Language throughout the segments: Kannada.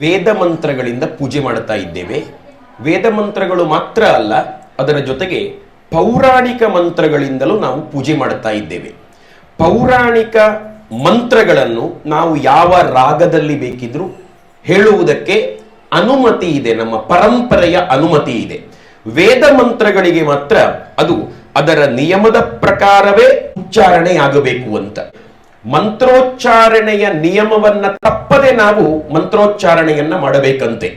ವೇದ ಮಂತ್ರಗಳಿಂದ ಪೂಜೆ ಮಾಡ್ತಾ ಇದ್ದೇವೆ. ವೇದ ಮಂತ್ರಗಳು ಮಾತ್ರ ಅಲ್ಲ, ಅದರ ಜೊತೆಗೆ ಪೌರಾಣಿಕ ಮಂತ್ರಗಳಿಂದಲೂ ನಾವು ಪೂಜೆ ಮಾಡ್ತಾ ಇದ್ದೇವೆ. ಪೌರಾಣಿಕ ಮಂತ್ರಗಳನ್ನು ನಾವು ಯಾವ ರಾಗದಲ್ಲಿ ಬೇಕಿದ್ರೂ ಹೇಳುವುದಕ್ಕೆ ಅನುಮತಿ ಇದೆ, ನಮ್ಮ ಪರಂಪರೆಯ ಅನುಮತಿ ಇದೆ. ವೇದ ಮಂತ್ರಗಳಿಗೆ ಮಾತ್ರ ಅದು ಅದರ ನಿಯಮದ ಪ್ರಕಾರವೇ ಉಚ್ಚಾರಣೆಯಾಗಬೇಕು ಅಂತ. ಮಂತ್ರೋಚ್ಚಾರಣೆಯ ನಿಯಮವನ್ನ ತಪ್ಪದೆ ನಾವು ಮಂತ್ರೋಚ್ಚಾರಣೆಯನ್ನ ಮಾಡಬೇಕಂತೆ.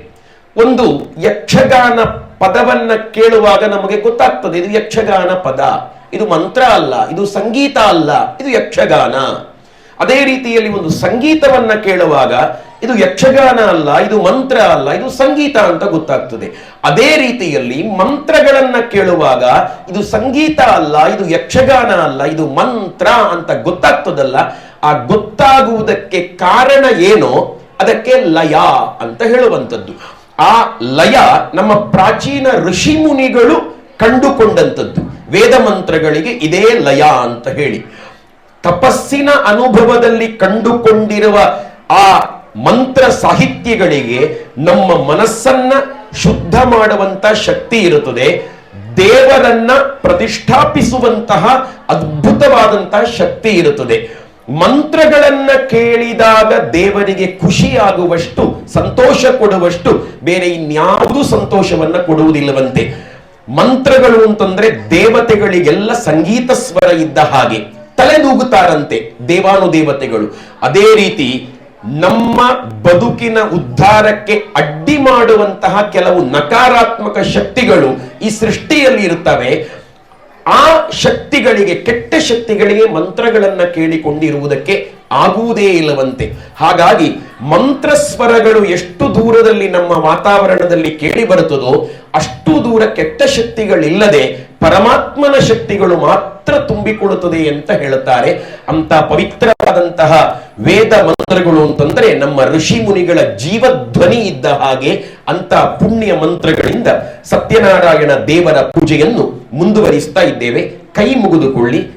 ಒಂದು ಯಕ್ಷಗಾನ ಪದವನ್ನ ಕೇಳುವಾಗ ನಮಗೆ ಗೊತ್ತಾಗ್ತದೆ, ಇದು ಯಕ್ಷಗಾನ ಪದ. ಇದು ಮಂತ್ರ ಅಲ್ಲ, ಇದು ಸಂಗೀತ ಅಲ್ಲ, ಇದು ಯಕ್ಷಗಾನ. ಅದೇ ರೀತಿಯಲ್ಲಿ ಒಂದು ಸಂಗೀತವನ್ನ ಕೇಳುವಾಗ ಇದು ಯಕ್ಷಗಾನ ಅಲ್ಲ, ಇದು ಮಂತ್ರ ಅಲ್ಲ, ಇದು ಸಂಗೀತ ಅಂತ ಗೊತ್ತಾಗ್ತದೆ. ಅದೇ ರೀತಿಯಲ್ಲಿ ಮಂತ್ರಗಳನ್ನ ಕೇಳುವಾಗ ಇದು ಸಂಗೀತ ಅಲ್ಲ, ಇದು ಯಕ್ಷಗಾನ ಅಲ್ಲ, ಇದು ಮಂತ್ರ ಅಂತ ಗೊತ್ತಾಗ್ತದಲ್ಲ. ಆ ಗೊತ್ತಾಗುವುದಕ್ಕೆ ಕಾರಣ ಏನೋ? ಅದಕ್ಕೆ ಲಯ ಅಂತ ಹೇಳುವಂಥದ್ದು. ಆ ಲಯ ನಮ್ಮ ಪ್ರಾಚೀನ ಋಷಿ ಮುನಿಗಳು ಕಂಡುಕೊಂಡಂಥದ್ದು. ವೇದ ಮಂತ್ರಗಳಿಗೆ ಇದೇ ಲಯ ಅಂತ ಹೇಳಿ. ತಪಸ್ಸಿನ ಅನುಭವದಲ್ಲಿ ಕಂಡುಕೊಂಡಿರುವ ಆ ಮಂತ್ರ ಸಾಹಿತ್ಯಗಳಿಗೆ ನಮ್ಮ ಮನಸ್ಸನ್ನ ಶುದ್ಧ ಮಾಡುವಂತ ಶಕ್ತಿ ಇರುತ್ತದೆ. ದೇವರನ್ನ ಪ್ರತಿಷ್ಠಾಪಿಸುವಂತಹ ಅದ್ಭುತವಾದಂತಹ ಶಕ್ತಿ ಇರುತ್ತದೆ. ಮಂತ್ರಗಳನ್ನ ಕೇಳಿದಾಗ ದೇವರಿಗೆ ಖುಷಿಯಾಗುವಷ್ಟು, ಸಂತೋಷ ಕೊಡುವಷ್ಟು ಬೇರೆ ಇನ್ಯಾವುದೂ ಸಂತೋಷವನ್ನ ಕೊಡುವುದಿಲ್ಲವಂತೆ. ಮಂತ್ರಗಳು ಅಂತಂದ್ರೆ ದೇವತೆಗಳಿಗೆಲ್ಲ ಸಂಗೀತ ಸ್ವರ ಇದ್ದ ಹಾಗೆ, ತಲೆದೂಗುತ್ತಾರಂತೆ ದೇವಾನುದೇವತೆಗಳು. ಅದೇ ರೀತಿ ನಮ್ಮ ಬದುಕಿನ ಉದ್ಧಾರಕ್ಕೆ ಅಡ್ಡಿ ಮಾಡುವಂತಹ ಕೆಲವು ನಕಾರಾತ್ಮಕ ಶಕ್ತಿಗಳು ಈ ಸೃಷ್ಟಿಯಲ್ಲಿ ಇರುತ್ತವೆ. ಆ ಶಕ್ತಿಗಳಿಗೆ, ಕೆಟ್ಟ ಶಕ್ತಿಗಳಿಗೆ ಮಂತ್ರಗಳನ್ನ ಕೇಳಿಕೊಂಡಿರುವುದಕ್ಕೆ ಆಗುವುದೇ ಇಲ್ಲವಂತೆ. ಹಾಗಾಗಿ ಮಂತ್ರ ಸ್ವರಗಳು ಎಷ್ಟು ದೂರದಲ್ಲಿ ನಮ್ಮ ವಾತಾವರಣದಲ್ಲಿ ಕೇಳಿ ಬರುತ್ತದೋ ಅಷ್ಟು ದೂರ ಕೆಟ್ಟ ಶಕ್ತಿಗಳಿಲ್ಲದೆ ಪರಮಾತ್ಮನ ಶಕ್ತಿಗಳು ಮಾತ್ರ ತುಂಬಿಕೊಳ್ಳುತ್ತದೆ ಅಂತ ಹೇಳುತ್ತಾರೆ. ಅಂತ ಪವಿತ್ರವಾದಂತಹ ವೇದ ಮಂತ್ರಗಳು ಅಂತಂದ್ರೆ ನಮ್ಮ ಋಷಿ ಮುನಿಗಳ ಜೀವಧ್ವನಿ ಇದ್ದ ಹಾಗೆ ಅಂತ ಪುಣ್ಯ ಮಂತ್ರಗಳಿಂದ ಸತ್ಯನಾರಾಯಣ ದೇವರ ಪೂಜೆಯನ್ನು ಮುಂದುವರಿಸ್ತಾ ಇದ್ದೇವೆ. ಕೈ ಮುಗಿದುಕೊಳ್ಳಿ.